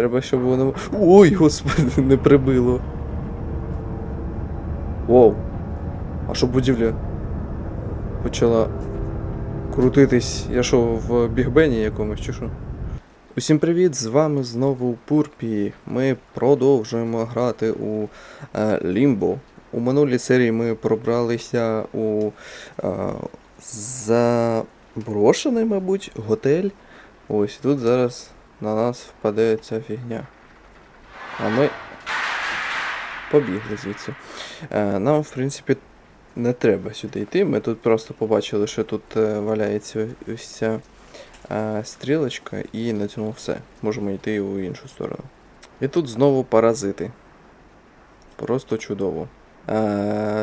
Треба, щоб воно. Ой, господи, не прибило. Воу. А що будівля почала крутитись. Я що, в бігбені якомусь чи що? Усім привіт! З вами знову Пурпі. Ми продовжуємо грати у е, Лімбо. У минулій серії ми пробралися у е, заброшений, мабуть, готель. Ось тут зараз на нас впаде ця фігня. А ми побігли звідси. Е, нам, в принципі, не треба сюди йти. Ми тут просто побачили, що тут е, валяється ось ця е, стрілочка, і на цьому все. Можемо йти у іншу сторону. І тут знову паразити. Просто чудово.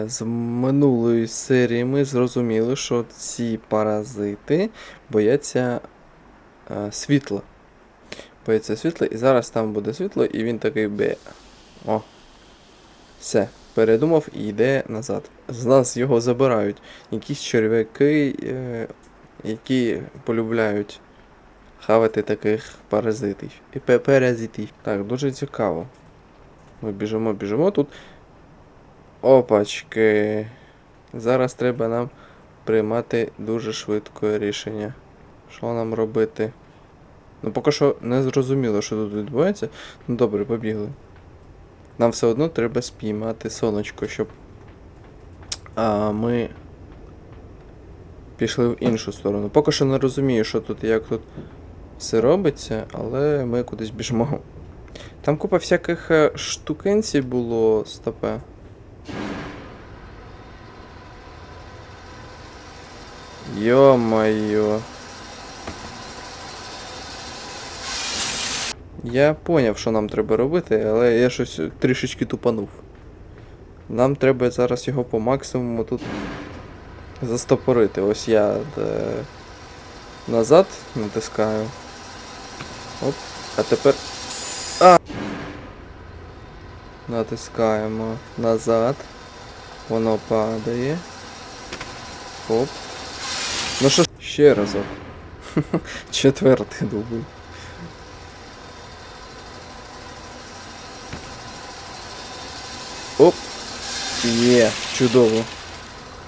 З минулої серії ми зрозуміли, що ці паразити бояться світла. Бояться світла, і зараз там буде світло, і він такий бе. О. Все, передумав і йде назад. З нас його забирають. Якісь черв'яки, е, які полюбляють хавати таких паразитів. І паразитів. Так, дуже цікаво. Ми біжимо, біжимо тут. Опачки. Зараз треба нам приймати дуже швидко рішення. Що нам робити? Ну, поки що не зрозуміло, що тут відбувається. Ну добре, побігли. Нам все одно треба спіймати сонечко, щоб а, ми пішли в іншу сторону. Поки що не розумію, що тут як тут все робиться, але ми кудись біжимо. Там купа всяких е, штукенцій було стопе. Йо-моє. Я поняв, що нам треба робити, але я щось трішечки тупанув. Нам треба зараз його по максимуму тут застопорити. Ось я е, назад натискаю. Оп. А тепер. А! Натискаємо назад. Воно падає. Оп. Ну що, ще разок. Четвертий дубль. Оп. Є, чудово.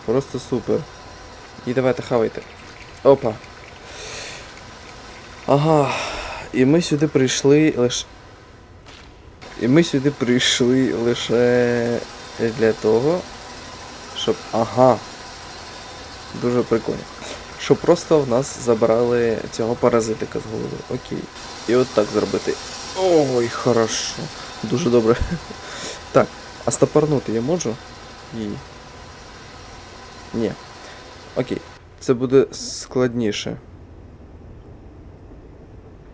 Просто супер. І давайте хавайте. Опа. Ага. І ми сюди прийшли лише. І ми сюди прийшли лише для того, щоб. Ага. Дуже прикольно. Щоб просто в нас забрали цього паразитика з голови. Окей. І от так зробити. Ой, хорошо. Дуже добре. Так, а стопорнути я можу? Ні. Ні. Окей. Це буде складніше.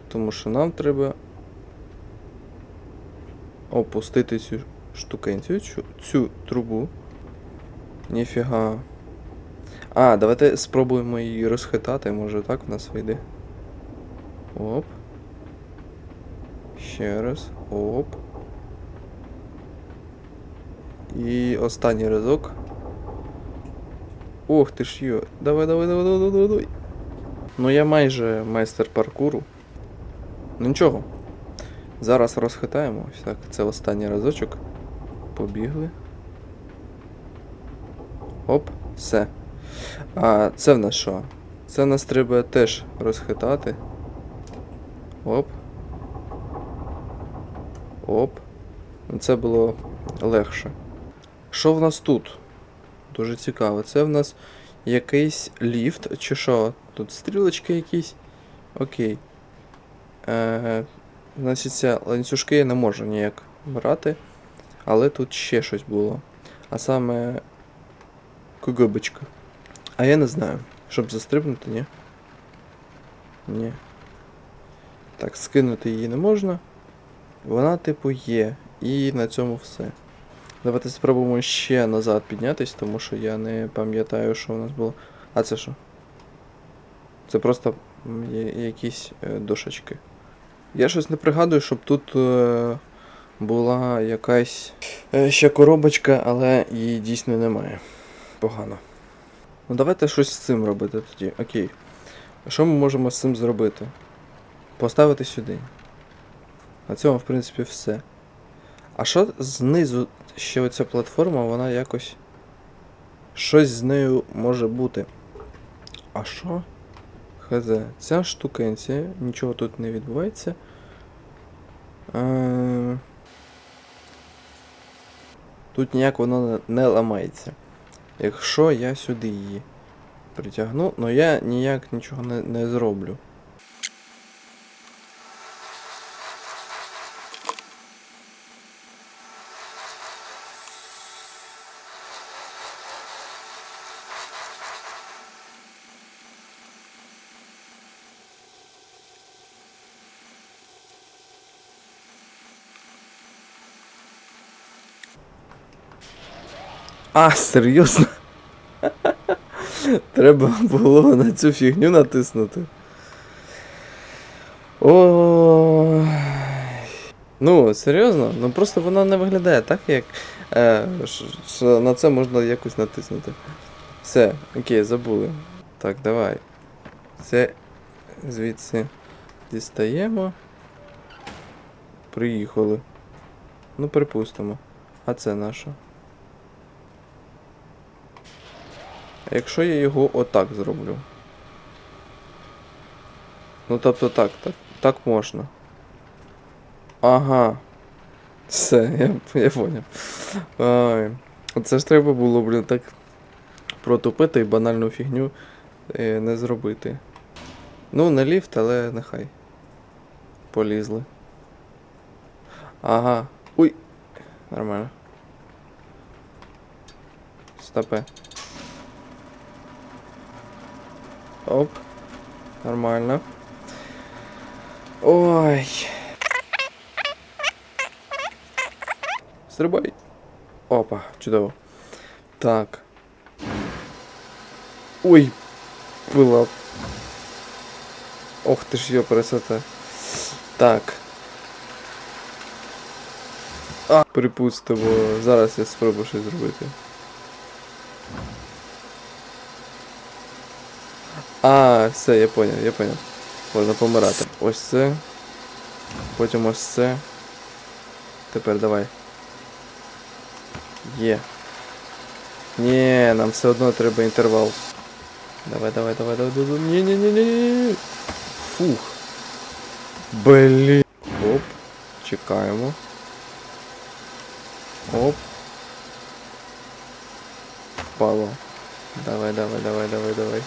Тому що нам треба опустити цю штукенцію, цю, цю трубу. Ніфіга. А, давайте спробуємо її розхитати, може так в нас вийде. Оп. Ще раз. Оп. І останній разок. Ох ти ж йо. Давай, давай, давай, давай, давай, давай. Ну я майже майстер паркуру. Ну нічого. Зараз розхитаємо. Ось Так, це останній разочок. Побігли. Оп, все. А це в нас що? Це в нас треба теж розхитати. Оп. Оп. Це було легше. Що в нас тут? Дуже цікаво. Це в нас якийсь ліфт, чи що? Тут стрілочки якісь. Окей. Е, значить, ця ланцюжки я не можу ніяк брати. Але тут ще щось було. А саме. Кугубочка. А я не знаю. Щоб застрибнути, ні. Ні. Так, скинути її не можна. Вона, типу, є. І на цьому все. Давайте спробуємо ще назад піднятись, тому що я не пам'ятаю, що у нас було. А це що? Це просто якісь е, дошечки. Я щось не пригадую, щоб тут е, була якась е, ще коробочка, але її дійсно немає. Погано. Ну давайте щось з цим робити тоді. Окей. Що ми можемо з цим зробити? Поставити сюди. На цьому, в принципі, все. А що знизу ще оця платформа, вона якось. Щось з нею може бути. А що? Хз. Ця штукенція, нічого тут не відбувається. Е... Тут ніяк воно не- ламається. Якщо я сюди її притягну, але я ніяк нічого не, не зроблю. А, серйозно? Треба було на цю фігню натиснути. О. Ну, серйозно? Ну просто вона не виглядає так, як. Е, що на це можна якось натиснути. Все, окей, забули. Так, давай. Це звідси дістаємо. Приїхали. Ну, припустимо. А це наше. А якщо я його отак зроблю? Ну тобто так, так, так можна. Ага. Все, я, я поняв. Ай. Оце ж треба було, блін, так протупити і банальну фігню е, не зробити. Ну, не ліфт, але нехай. Полізли. Ага. Уй. Нормально. Стопе. Оп. Нормально. Ой. Стрибай. Опа, чудово. Так. Ой, пила. Ох ти ж його пересоте. Так. А, припустимо. Зараз я спробую щось зробити. А, все, я поняв, я поняв. Можна помирати. Ось це. Потім ось це. Тепер давай. Є. Ні, нам все одно треба інтервал. Давай, давай, давай, давай, давай. Ні, ні, ні, ні. Фух. Блін. Оп. Чекаємо. Оп. Впало. Давай, давай, давай, давай, давай.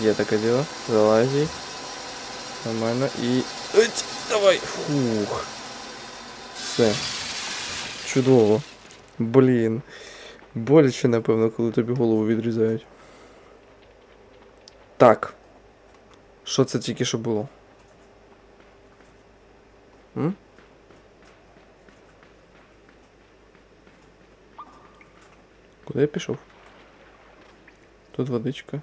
Є таке діло. Залазі. Нормально і. Ить, давай! Фух. Все. Чудово. Блін. Боляче, напевно, коли тобі голову відрізають. Так. Що це тільки що було? М? Куди я пішов? Тут водичка.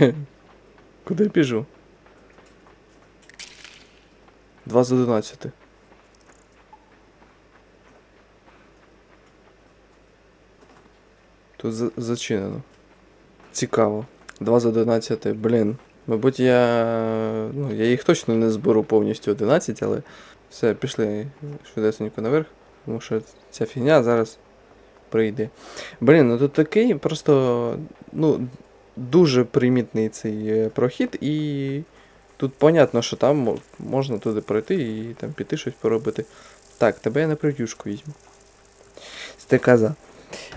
Куди я біжу? 2 з 11. Тут за- зачинено. Цікаво. 2 з 11, блін. Мабуть, я. Ну, я їх точно не зберу повністю 11, але все, пішли швидесенько наверх, тому що ця фігня зараз прийде. Блін, ну тут такий просто. Ну, дуже примітний цей е, прохід, і тут понятно, що там можна туди пройти і там піти щось поробити. Так, тебе я на прев'юшку візьму. Стеказа.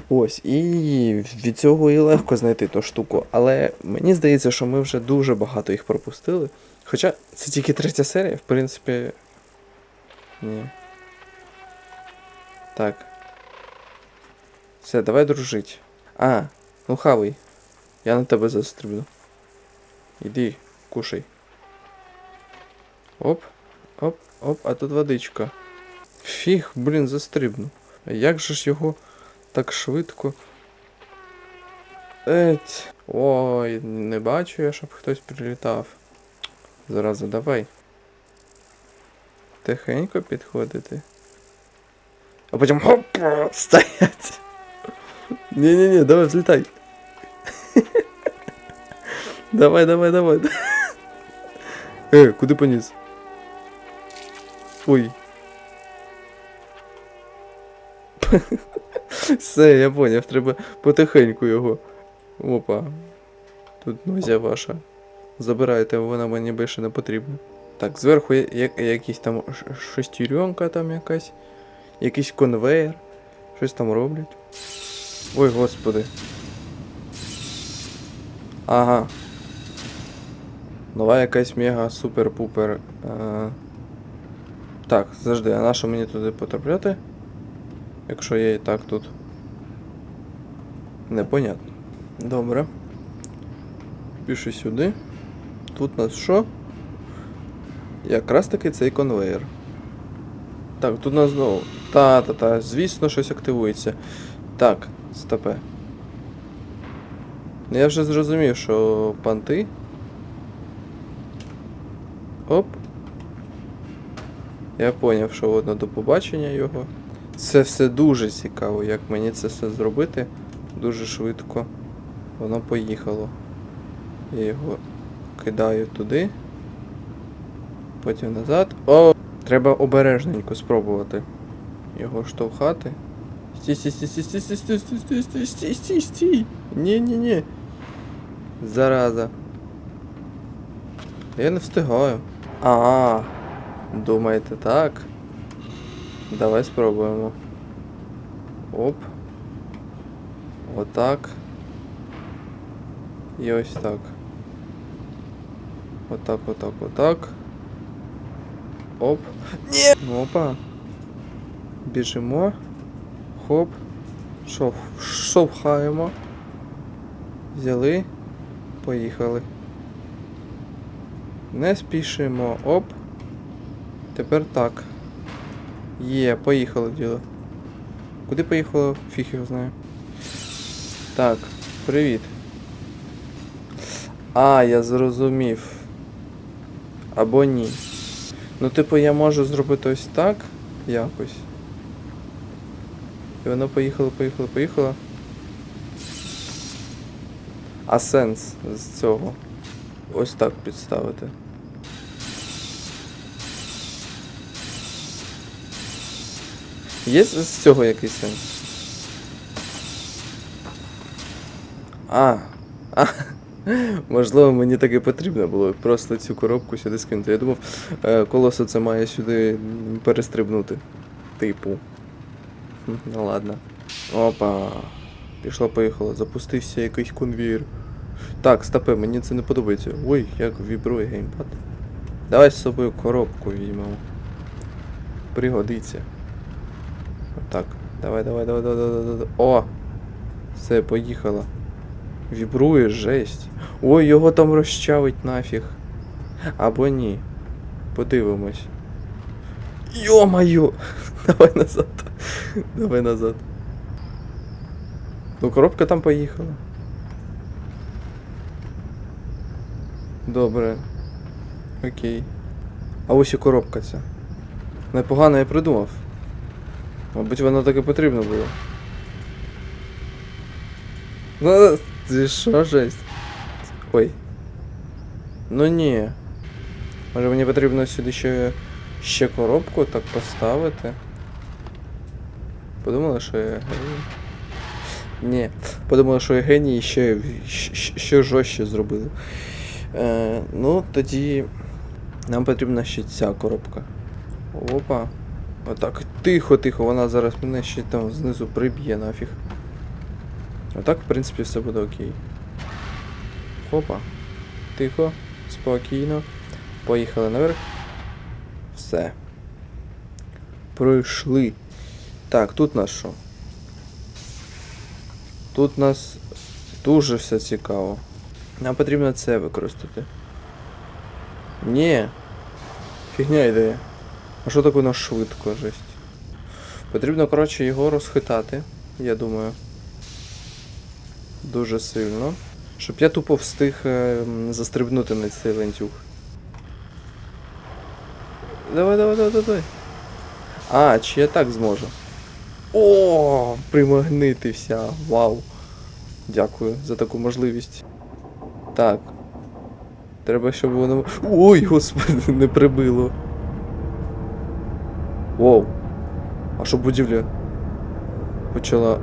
Ось, і від цього і легко знайти ту штуку. Але мені здається, що ми вже дуже багато їх пропустили. Хоча це тільки третя серія, в принципі. Ні. Так. Все, давай дружить. А, ну хавай. Я на тебе застріблю. Іди, кушай. Оп, оп, оп, а тут водичка. Фіг, блін, застрибну. Як же ж його так швидко? Еть. Ой, не бачу я, щоб хтось прилітав. Зразу давай. Тихенько підходити. А потім хопа! Стоять! Ні-ні-ні, давай взлітай. Давай, давай, давай. Е, куди поніс? Ой. Все, я поняв, треба потихеньку його. Опа. Тут нозя ваша. Забирайте, вона мені більше не потрібна. Так, зверху є, є, якийсь там шестеренка там якась. Якийсь конвейер. Щось там роблять. Ой, господи. Ага. Нова якась мега супер-пупер. Е... Так, завжди, а на що мені туди потрапляти? Якщо я і так тут. Непонятно. Добре. Піши сюди. Тут у нас що? Якраз таки цей конвейер. Так, тут у нас знову. Та-та-та, звісно, щось активується. Так, стопе. Ну, Я вже зрозумів, що панти. Оп. Я поняв, що одно до побачення його. Це все дуже цікаво, як мені це все зробити. Дуже швидко. Воно поїхало. Я його кидаю туди. Потім назад. О! Треба обережненько спробувати його штовхати. Стій, стій, стій, стій, стій, стій, стій, стій, стій, стій, стій, стій, стій. Ні, ні, ні. Зараза. Я не встигаю. А, думаєте так? Давай спробуємо. Оп. Отак. І ось так. Отак, отак, отак. Оп. Ні! Опа. Біжимо. Хоп. Шов... Шовхаємо. Взяли. Поїхали. Не спішимо. Оп. Тепер так. Є, поїхало діло. Куди поїхало? Фіг його знає. Так, привіт. А, я зрозумів. Або ні. Ну, типу, я можу зробити ось так якось. І воно поїхало, поїхало, поїхало. А сенс з цього? Ось так підставити. Є з цього якийсь сенс? А. а. Можливо, мені так і потрібно було просто цю коробку сюди скинути. Я думав, е, колесо це має сюди перестрибнути. Типу. Ну ладно. Опа. Пішло, поїхало. Запустився якийсь конвейер. Так, стопи, мені це не подобається. Ой, як вібрує геймпад. Давай з собою коробку візьмемо. Пригодиться. Отак. Давай, давай, давай, давай, давай, давай. О! Все, поїхало. Вібрує, жесть. Ой, його там розчавить нафіг. Або ні. Подивимось. Йо-моє! Давай назад. Давай назад. Ну, коробка там поїхала. Добре. Окей. А ось і коробка ця. Непогано я придумав. Мабуть, воно так і потрібно було. Ну, це що жесть? Ой. Ну ні. Може мені потрібно сюди ще, ще коробку так поставити. Подумала, що я геній. Ні. Подумала, що я геній і ще, ще, жорстче зробили. Е, ну, тоді нам потрібна ще ця коробка. Опа. Отак. Тихо, тихо, вона зараз мене ще там знизу приб'є нафіг. Отак, в принципі, все буде окей. Опа. Тихо, спокійно. Поїхали наверх. Все. Пройшли. Так, тут нас що? Тут нас дуже все цікаво. Нам потрібно це використати. Ні. Фігня ідея. А що таке воно швидко, жесть? Потрібно, коротше, його розхитати, я думаю. Дуже сильно. Щоб я тупо встиг е, застрибнути на цей ланцюг. Давай, давай, давай, давай. А, чи я так зможу? О, примагнитився. Вау. Дякую за таку можливість. Так. Треба, щоб воно. Ой, господи, не прибило. Воу. А що будівля почала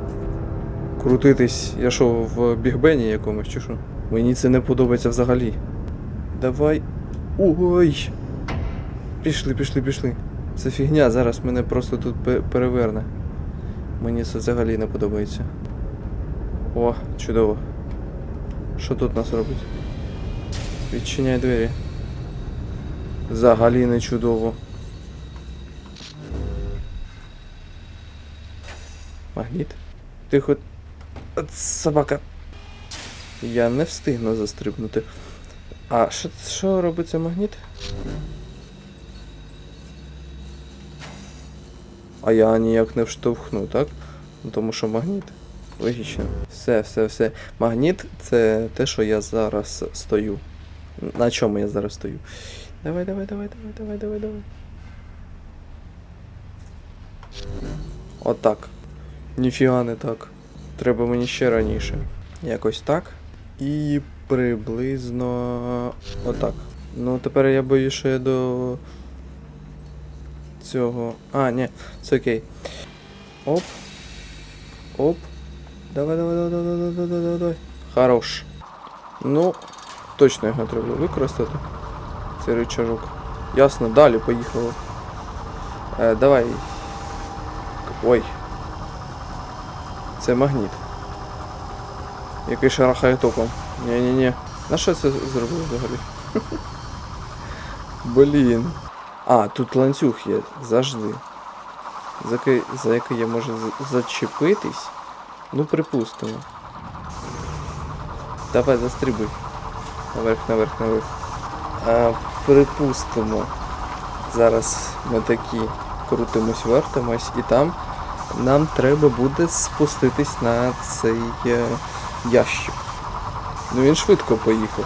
крутитись. Я що, в бігбені якомусь чи що? Мені це не подобається взагалі. Давай. Ой. Пішли, пішли, пішли. Це фігня, зараз мене просто тут переверне. Мені це взагалі не подобається. О, чудово. Що тут нас робить? Відчиняй двері. Взагалі не чудово. Магніт. Тихо. Собака. Я не встигну застрибнути. А що, що робиться магніт? А я ніяк не вштовхну, так? Тому що магніт. Логічно. Все, все, все. Магніт це те, що я зараз стою. На чому я зараз стою? Давай, давай, давай, давай, давай, давай, давай. Отак. Ніфіга не так. Треба мені ще раніше. Якось так. І приблизно отак. Ну, тепер я боюсь, що я до цього. А, ні, це окей. Оп. Оп. Давай, давай, давай, давай, давай, давай, давай, давай. Хорош. Ну, точно його треба використати. Цей рычажок. Ясно, далі поїхало. Е, давай. Ой. Це магніт. Який шарахає током. Ні-ні-ні. На що це зробив взагалі? Блін. А, тут ланцюг є, завжди. За який я можу зачепитись. Ну, припустимо. Давай, застрибуй. Наверх, наверх, наверх. А, припустимо. Зараз ми такі крутимось, вертимось, і там нам треба буде спуститись на цей е, ящик. Ну він швидко поїхав.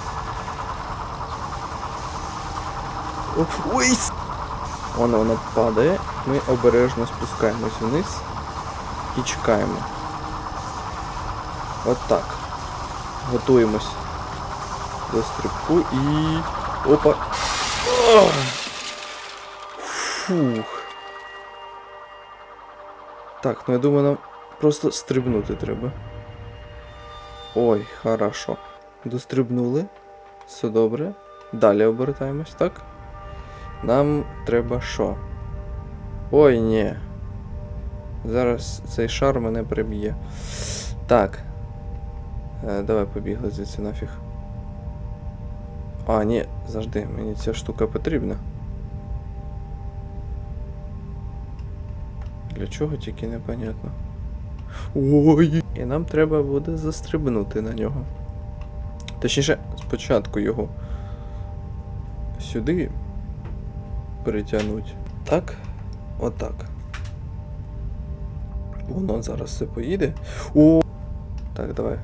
Ой! Воно воно падає, ми обережно спускаємось вниз і чекаємо. От так. Готуємось до стрибку і. Опа! Фух. Так, ну я думаю, нам просто стрибнути треба. Ой, хорошо. Дострибнули. Все добре. Далі обертаємось, так? Нам треба що? Ой, ні. Зараз цей шар мене приб'є. Так. Е, давай побігли звідси нафіг. А, ні, завжди, мені ця штука потрібна. Для чого тільки непонятно. Ой! І нам треба буде застрибнути на нього. Точніше, спочатку його сюди притягнуть. Так, отак. Воно зараз все поїде. О! Так, давай.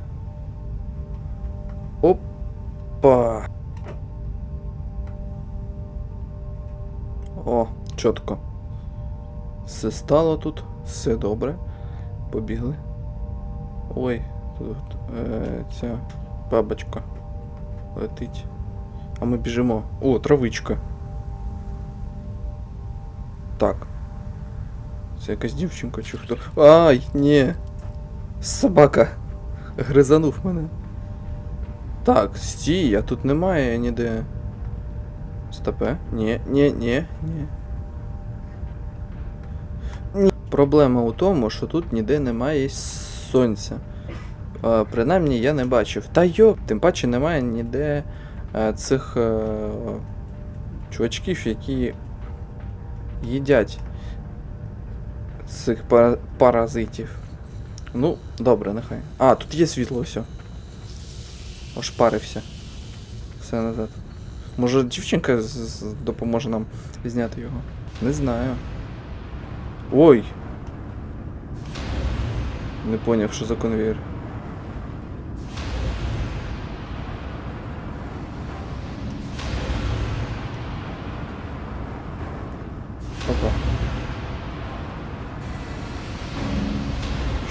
Опа! О, чітко. Все стало тут, все добре. Побігли. Ой, тут е, ця бабочка летить. А ми біжимо. О, травичка. Так. Це якась дівчинка чи хто. Ай, ні. Собака. Гризанув мене. Так, стій, а тут немає ніде. Стопе? Ні, ні, ні, ні. Ні. Проблема у тому, що тут ніде немає сонця. Е, принаймні я не бачив. Та йо, тим паче немає ніде е, цих е, чувачків, які їдять цих пара- паразитів. Ну, добре, нехай. А, тут є світло, все. Ошпарився. Все назад. Може дівчинка допоможе нам зняти його? Не знаю. Ой! Не поняв, що за конвейер. Опа.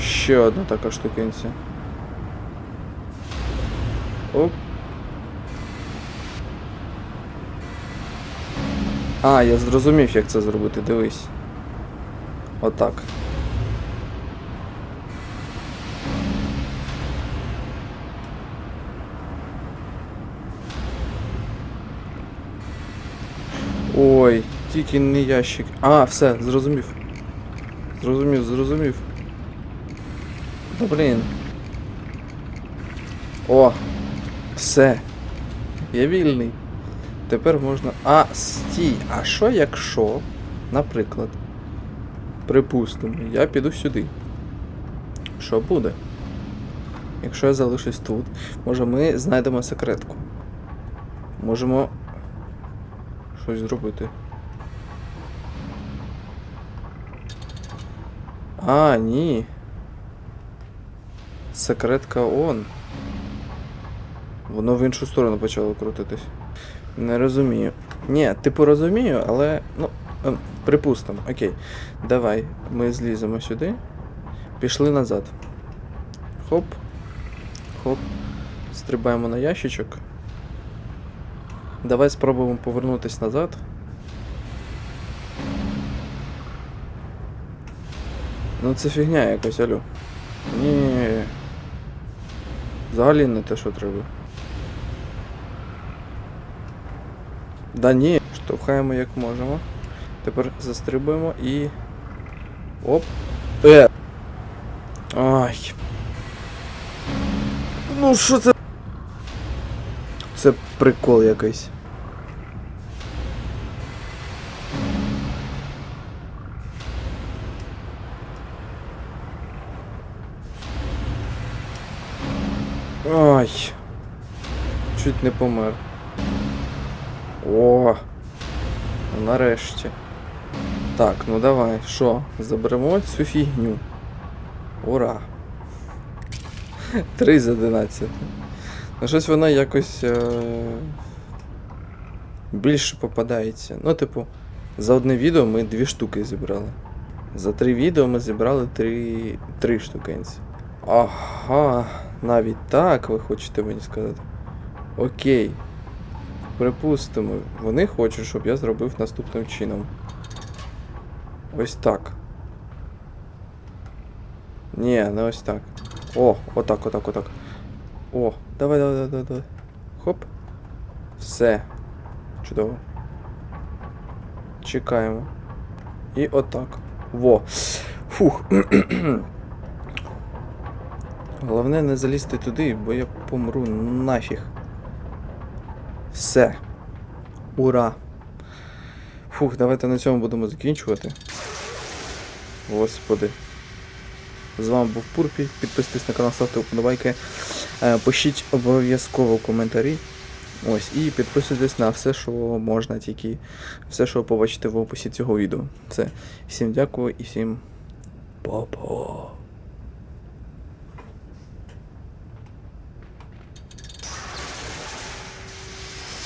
Ще одна така штукенця. Оп. А, я зрозумів, як це зробити, дивись. Отак. Ой, тільки не ящик. А, все, зрозумів. Зрозумів, зрозумів. Та блін. О! Все. Я вільний. Тепер можна. А, стій. А що якщо, наприклад, припустимо, я піду сюди. Що буде? Якщо я залишусь тут, може ми знайдемо секретку. Можемо щось зробити. А, ні. Секретка он. Воно в іншу сторону почало крутитись. Не розумію. Ні, типу розумію, але. Ну, ем, припустимо, окей. Давай, ми зліземо сюди. Пішли назад. Хоп. Хоп. Стрибаємо на ящичок. Давай спробуємо повернутись назад. Ну це фігня якась, алю. Ні. Взагалі не те, що треба. Да ні, штовхаємо як можемо. Тепер застрибуємо і. Оп. Е. Ай. Ну що це? Це прикол якийсь. Ай. Чуть не помер. О. Нарешті. Так, ну давай, що? Заберемо цю фігню. Ура! 3 з 11. Ну щось воно якось. Е... Більше попадається. Ну, типу, за одне відео ми дві штуки зібрали. За три відео ми зібрали три, три штукенці. Ага, навіть так ви хочете мені сказати. Окей. Припустимо, вони хочуть, щоб я зробив наступним чином. Ось так. Ні, не ось так. О, отак, отак, отак. О, давай, давай, давай, давай. Хоп. Все. Чудово. Чекаємо. І отак. Во. Фух. Головне не залізти туди, бо я помру нафіг. Все. Ура! Фух, давайте на цьому будемо закінчувати. Господи. З вами був Пурпі. Підписуйтесь на канал, ставте вподобайки. Е, Пишіть обов'язково коментарі. Ось, і підписуйтесь на все, що можна, тільки все, що побачите в описі цього відео. Все. Всім дякую і всім па-па.